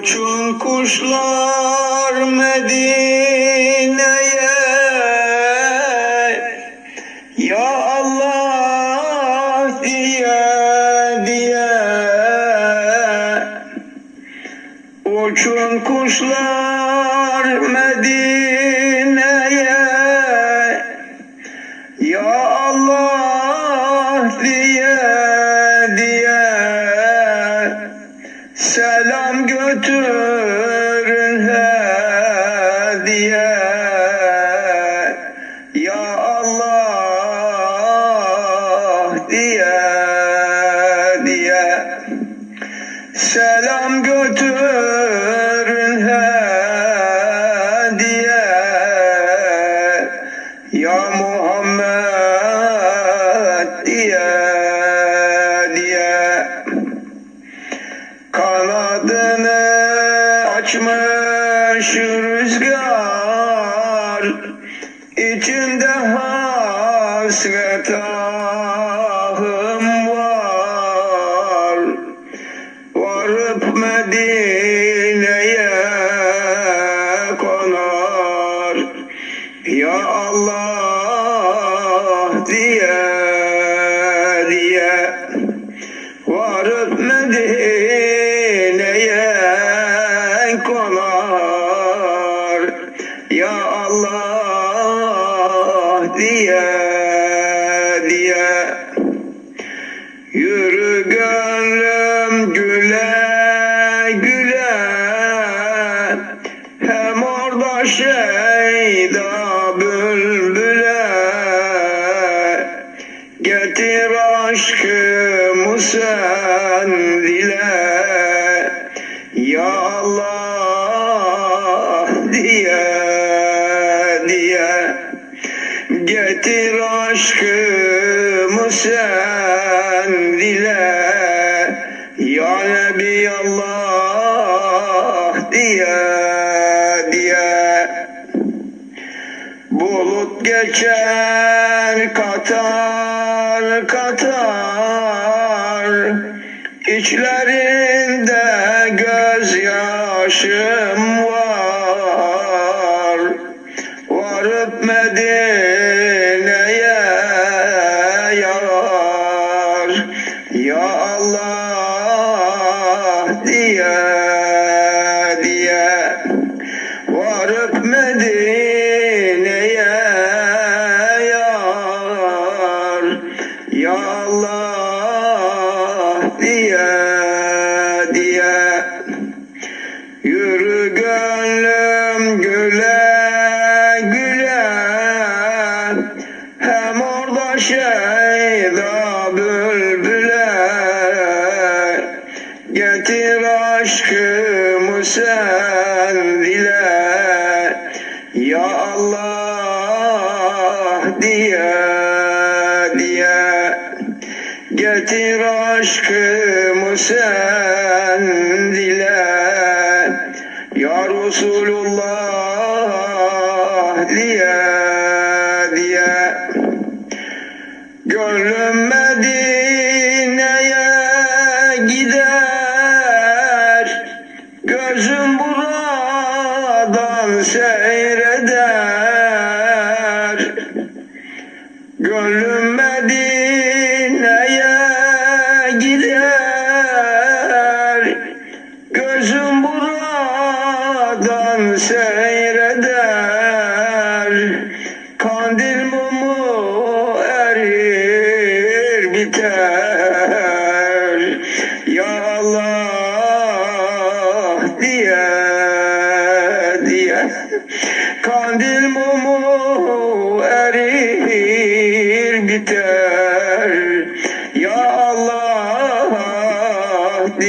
Uçun kuşlar Medine'ye Götürün hediye. Ya Allah diye diye. Selam götürün hediye açmış rüzgar içinde hasret ahım var. Varıp Medine'ye konar. Ya Allah Yürü gönlüm güle güle Hem orada şeyda bülbüle. Getir aşkımı sen dile Ya Allah diye diye. Getir aşkımı sen dile Ya Nebi Allah diye diye. Bulut geçer katar katar. İçlerinde gözyaşım var. Varıp Medine'ye Varıp Medine'ye yar Ya diye diye. Yürü gönlüm güle Hem orada şeyda bülbüle sen dile Ya Allah diye diye. Getir aşkımı sen dile. Ya Resulullah diye diye. Gönlüm Medine'ye gider Gönlüm Medine'ye gider. Gözüm buradan seyreder. Kandil mumu erir biter. Ya diye diye. Kandil mumu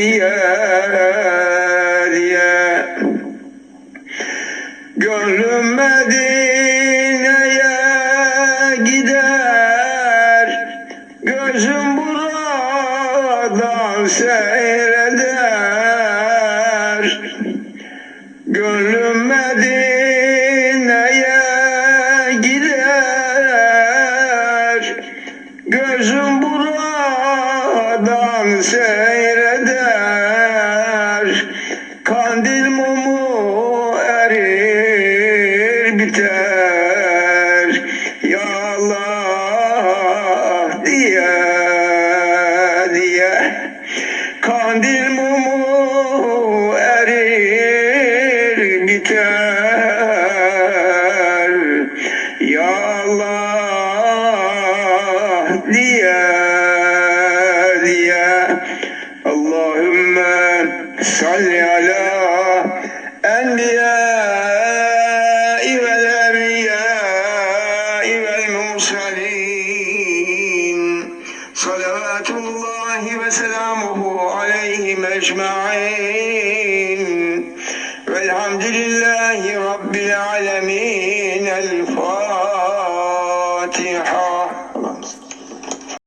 diye diye Gönlüm Medine'ye gider. Gözüm buradan seyreder kandil mumu erir biter Ya Allah diye diye Allahümme salli ecma'in Velhamdülillahi Rabbil alemin El Fatiha